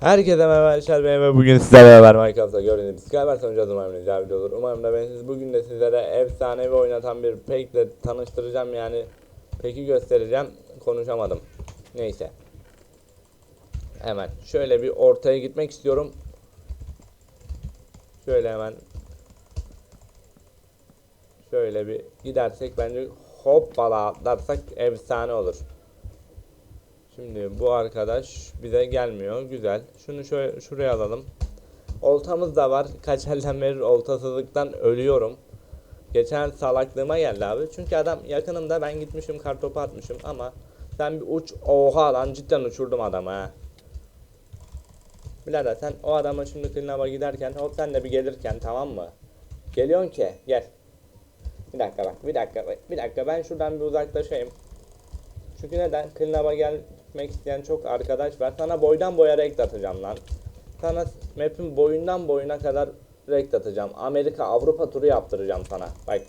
Herkese merhaba arkadaşlar ben ve bugün sizlerle beraber Minecraft'ta gördüğünüz Skyward sonucu umarım güzel video olur. Umarım da ben siz bugün de sizlere efsanevi oynatan bir Pek'le tanıştıracağım yani Pek'i göstereceğim konuşamadım. Neyse. Hemen şöyle bir ortaya gitmek istiyorum. Şöyle hemen Şöyle bir gidersek bence hoppala atlarsak efsane olur. Şimdi bu arkadaş bize gelmiyor. Güzel. Şunu şöyle şuraya alalım. Oltamız da var. Kaç elden beri oltasızlıktan ölüyorum. Geçen salaklığıma geldi abi. Çünkü adam yakınımda ben gitmişim kartopu atmışım ama sen bir uç oha lan cidden uçurdum adamı ha. Birader sen o adama şimdi klinaba giderken hop sen de bir gelirken tamam mı? Geliyorsun ki gel. Bir dakika bak bir dakika bir dakika ben şuradan bir uzaklaşayım. Çünkü neden? Klinaba gelmek isteyen çok arkadaş var. Sana boydan boya renk atacağım lan. Sana map'in boyundan boyuna kadar renk atacağım. Amerika Avrupa turu yaptıracağım sana. Bak.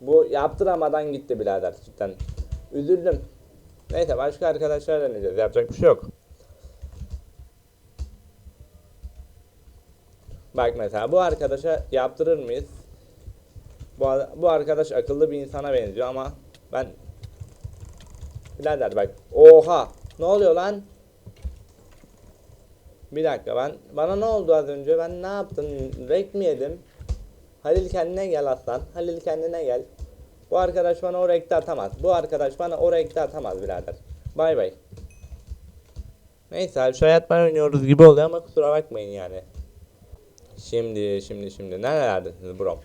Bu yaptıramadan gitti birader cidden. Üzüldüm. Neyse başka arkadaşlar deneyeceğiz. Yapacak bir şey yok. Bak mesela bu arkadaşa yaptırır mıyız? Bu, bu arkadaş akıllı bir insana benziyor ama ben Birader bak. Oha. Ne oluyor lan? Bir dakika ben bana ne oldu az önce? Ben ne yaptım? Rek mi yedim? Halil kendine gel aslan. Halil kendine gel. Bu arkadaş bana o rekte atamaz. Bu arkadaş bana o rekte atamaz birader. Bay bay. Neyse şu hayat oynuyoruz gibi oluyor ama kusura bakmayın yani. Şimdi şimdi şimdi nerelerdesiniz bro?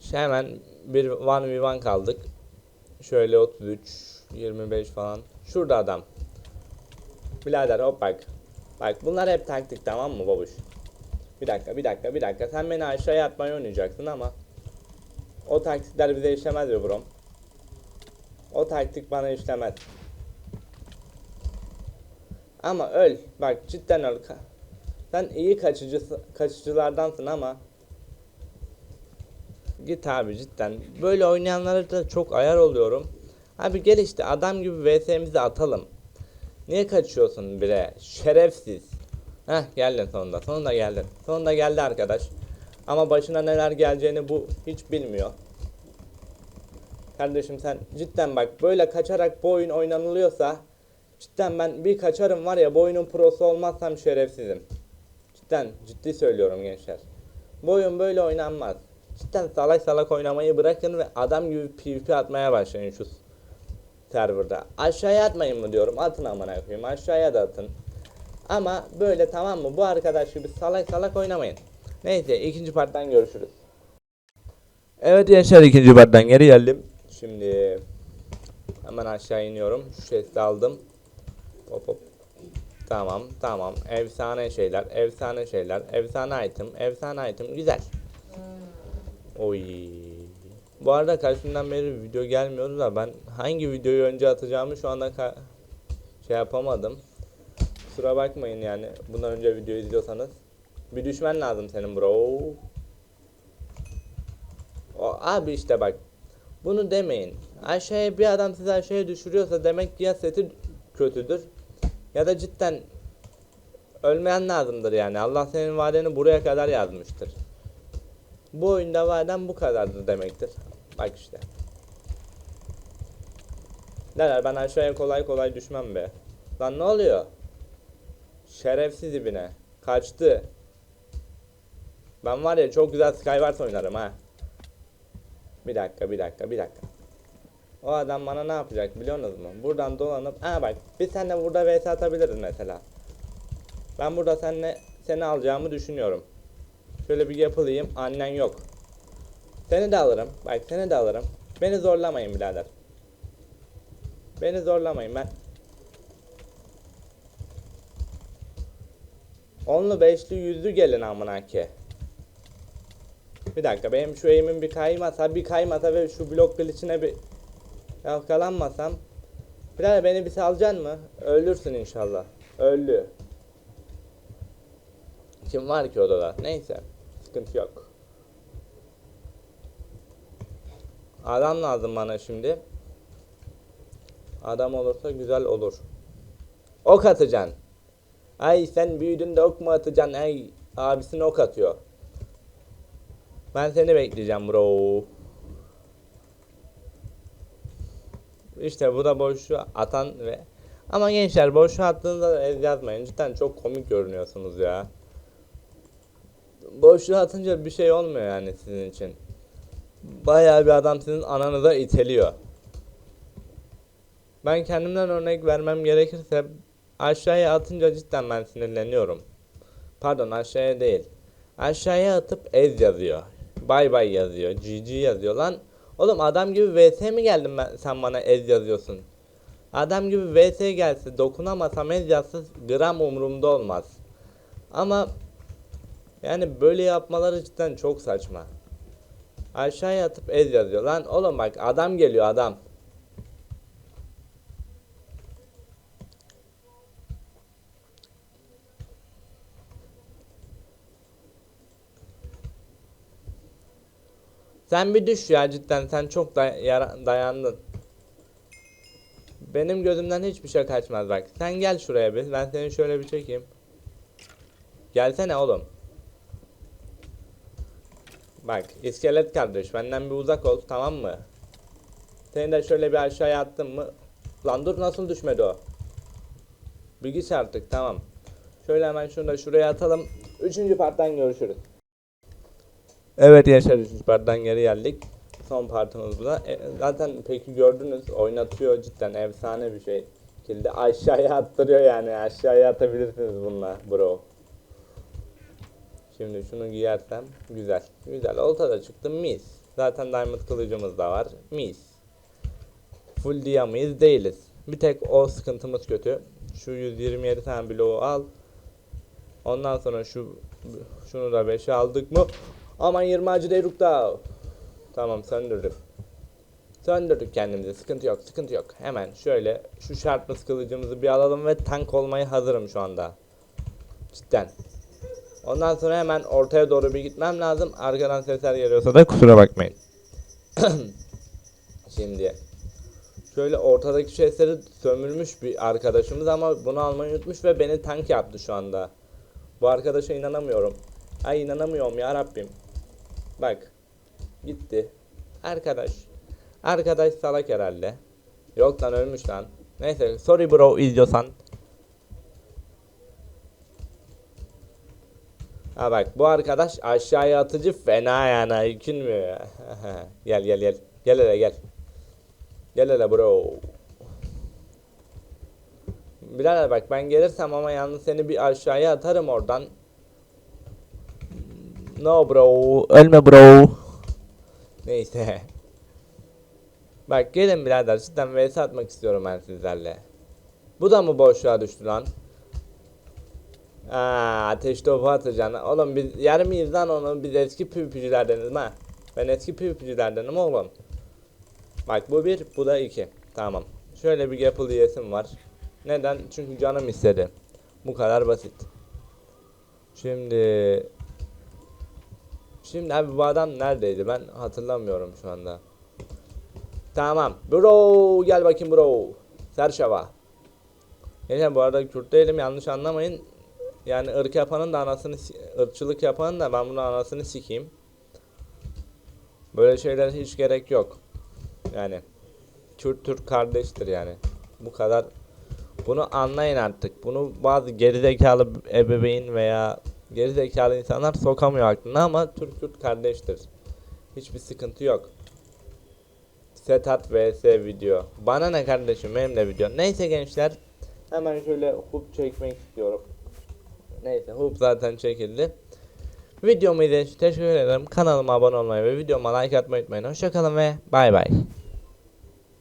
Şu hemen bir 1v1 kaldık. Şöyle 33, 25 falan. Şurada adam. Birader hop bak. Bak bunlar hep taktik tamam mı babuş? Bir dakika bir dakika bir dakika. Sen beni aşağıya atmayı oynayacaksın ama o taktikler bize işlemez be brom. O taktik bana işlemez. Ama öl. Bak cidden öl. Sen iyi kaçıcı kaçıcılardansın ama Git abi cidden. Böyle oynayanlara da çok ayar oluyorum. Abi gel işte adam gibi VS'mizi atalım. Niye kaçıyorsun bire? Şerefsiz. Heh geldin sonunda. Sonunda geldin. Sonunda geldi arkadaş. Ama başına neler geleceğini bu hiç bilmiyor. Kardeşim sen cidden bak böyle kaçarak bu oyun oynanılıyorsa cidden ben bir kaçarım var ya bu oyunun prosu olmazsam şerefsizim. Cidden ciddi söylüyorum gençler. Bu oyun böyle oynanmaz. Cidden salak salak oynamayı bırakın ve adam gibi PvP atmaya başlayın şu serverda. Aşağıya atmayın mı diyorum. Atın amına koyayım. Aşağıya da atın. Ama böyle tamam mı? Bu arkadaş gibi salak salak oynamayın. Neyse ikinci parttan görüşürüz. Evet gençler ikinci parttan geri geldim. Şimdi hemen aşağı iniyorum. Şu chest'i aldım. Hop hop. Tamam tamam. Efsane şeyler. Efsane şeyler. Efsane item. Efsane item. Güzel. Oy. Bu arada karşımdan beri video gelmiyordu da ben hangi videoyu önce atacağımı şu anda şey yapamadım. Kusura bakmayın yani bundan önce video izliyorsanız. Bir düşmen lazım senin bro. O, abi işte bak. Bunu demeyin. Aşağıya bir adam sizi aşağıya düşürüyorsa demek ki ya seti kötüdür ya da cidden ölmeyen lazımdır yani. Allah senin vadeni buraya kadar yazmıştır. Bu oyunda vaden bu kadardır demektir. Bak işte. Neler ben aşağıya kolay kolay düşmem be. Lan ne oluyor? Şerefsiz ibine. Kaçtı. Ben var ya çok güzel Skywars oynarım ha. Bir dakika bir dakika bir dakika. O adam bana ne yapacak biliyorsunuz mu? Buradan dolanıp ha bak biz seninle burada vs atabiliriz mesela. Ben burada seninle seni alacağımı düşünüyorum. Şöyle bir yapılayım. Annen yok. Seni de alırım. Bak seni de alırım. Beni zorlamayın birader. Beni zorlamayın ben. Onlu beşli yüzlü gelin amına ki. Bir dakika benim şu eğimim bir kaymasa bir kaymasa ve şu blok glitch'ine bir yakalanmasam. Birader beni bir salacaksın mı? Ölürsün inşallah. Öldü. Kim var ki odada? Neyse. Sıkıntı yok. Adam lazım bana şimdi. Adam olursa güzel olur. Ok atacaksın. Ay sen büyüdün de ok mu atacaksın? Ay abisine ok atıyor. Ben seni bekleyeceğim bro. İşte bu da boşu atan ve ama gençler boşu attığınızda da ez yazmayın. Cidden çok komik görünüyorsunuz ya. Boşluğa atınca bir şey olmuyor yani sizin için. Bayağı bir adam sizin ananıza iteliyor. Ben kendimden örnek vermem gerekirse aşağıya atınca cidden ben sinirleniyorum. Pardon aşağıya değil. Aşağıya atıp ez yazıyor. Bay bay yazıyor. GG yazıyor lan. Oğlum adam gibi VS mi geldin ben, sen bana ez yazıyorsun? Adam gibi VS gelse dokunamasam ez yazsa gram umurumda olmaz. Ama yani böyle yapmaları cidden çok saçma. Aşağıya atıp ez yazıyor. Lan oğlum bak adam geliyor adam. Sen bir düş ya cidden sen çok da yara- dayandın. Benim gözümden hiçbir şey kaçmaz bak. Sen gel şuraya bir. Ben seni şöyle bir çekeyim. Gelsene oğlum. Bak iskelet kardeş benden bir uzak ol tamam mı? Seni de şöyle bir aşağıya attım mı? Lan dur nasıl düşmedi o? Bilgis artık tamam. Şöyle hemen şunu da şuraya atalım. Üçüncü parttan görüşürüz. Evet Yaşar üçüncü parttan geri geldik. Son partımız bu da. E, zaten peki gördünüz oynatıyor cidden efsane bir şey. Kilde aşağıya attırıyor yani aşağıya atabilirsiniz bununla bro. Şimdi şunu giyersem güzel. Güzel olta da çıktı mis. Zaten diamond kılıcımız da var mis. Full diyamayız değiliz. Bir tek o sıkıntımız kötü. Şu 127 tane bloğu al. Ondan sonra şu şunu da 5'e aldık mı? Aman 20 acı deyruk da. Tamam söndürdüm. Söndürdük kendimizi. Sıkıntı yok, sıkıntı yok. Hemen şöyle şu şarpmız kılıcımızı bir alalım ve tank olmaya hazırım şu anda. Cidden. Ondan sonra hemen ortaya doğru bir gitmem lazım. Arkadan sesler geliyorsa da kusura bakmayın. Şimdi şöyle ortadaki chestleri sömürmüş bir arkadaşımız ama bunu almayı unutmuş ve beni tank yaptı şu anda. Bu arkadaşa inanamıyorum. Ay inanamıyorum ya Rabbim. Bak. Gitti. Arkadaş. Arkadaş salak herhalde. Yok lan ölmüş lan. Neyse sorry bro izliyorsan. Ha bak bu arkadaş aşağıya atıcı fena yani yükünmüyor ya. gel gel gel. Gel hele gel. Gel hele bro. Birader bak ben gelirsem ama yalnız seni bir aşağıya atarım oradan. No bro. Ölme bro. Neyse. Bak gelin birader cidden vs atmak istiyorum ben sizlerle. Bu da mı boşluğa düştü lan? Aa, ateş topu atacaksın. Oğlum biz yer miyiz lan onu? Biz eski PvP'cilerdeniz ha. Ben eski PvP'cilerdenim oğlum. Bak bu bir, bu da iki. Tamam. Şöyle bir Gapple diyesim var. Neden? Çünkü canım istedi. Bu kadar basit. Şimdi... Şimdi abi bu adam neredeydi? Ben hatırlamıyorum şu anda. Tamam. Bro gel bakayım bro. Serşava. Gençler bu arada Kürt değilim yanlış anlamayın. Yani ırk yapanın da anasını ırkçılık yapanın da ben bunun anasını sikeyim. Böyle şeyler hiç gerek yok. Yani Kürt Türk kardeştir yani. Bu kadar bunu anlayın artık. Bunu bazı gerizekalı ebeveyn veya gerizekalı insanlar sokamıyor aklına ama Türk Kürt kardeştir. Hiçbir sıkıntı yok. Setat vs video. Bana ne kardeşim benim de video. Neyse gençler. Hemen şöyle hoop çekmek istiyorum. Neyse hoop zaten çekildi. Videomu izlediğiniz için teşekkür ederim. Kanalıma abone olmayı ve videoma like atmayı unutmayın. Hoşçakalın ve bay bay.